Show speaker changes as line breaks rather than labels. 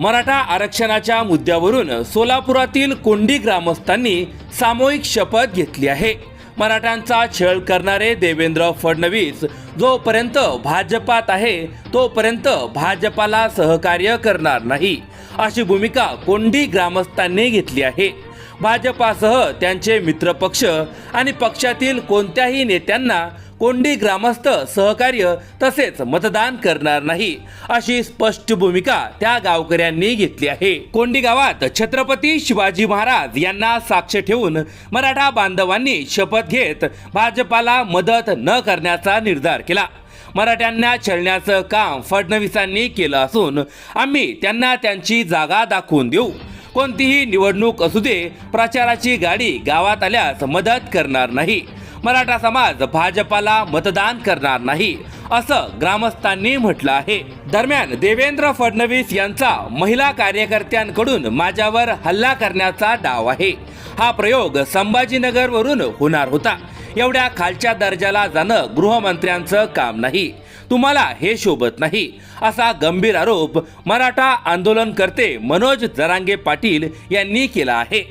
मराठा आरक्षणाच्या मुद्द्यावरून सोलापुरातील कोंडी ग्रामस्थांनी सामूहिक शपथ घेतली आहे. मराठ्यांचा छळ करणारे देवेंद्र फडणवीस जोपर्यंत भाजपात आहे तोपर्यंत भाजपाला सहकार्य करणार नाही. अशी भूमिका कोंडी ग्रामस्थांनी घेतली आहे. भाजपासह त्यांचे मित्रपक्ष आणि पक्षातील कोणत्याही नेत्यांना कोंडी ग्रामस्थ सहकार्य तसेच मतदान करणार नाही अशी स्पष्ट भूमिका त्या गावकऱ्यांनी घेतली आहे. कोंडी गावात छत्रपती शिवाजी महाराज यांना साक्ष ठेवून मराठा बांधवांनी शपथ घेत भाजपाला मदत न करण्याचा निर्धार केला. मराठ्यांना छळण्याचं काम फडणवीसांनी केलं असून आम्ही त्यांना त्यांची जागा दाखवून देऊ. कोणतीही निवडणूक असू दे प्रचाराची गाडी गावात आल्यास मदत करणार नाही. मराठा समाज भाजपाला मतदान करणार नाही असं ग्रामस्थांनी म्हटलं आहे. दरम्यान देवेंद्र फडणवीस यांचा महिला कार्यकर्त्यांकडून माझ्यावर हल्ला करण्याचा डाव आहे. हा प्रयोग संभाजीनगरवरून होणार होता. एवढ्या खालच्या दर्जाला जाणं गृहमंत्र्यांचं काम नाही. तुम्हाला हे शोभत नाही. असा गंभीर आरोप मराठा आंदोलनकर्ते मनोज जरांगे पाटील यांनी केला आहे.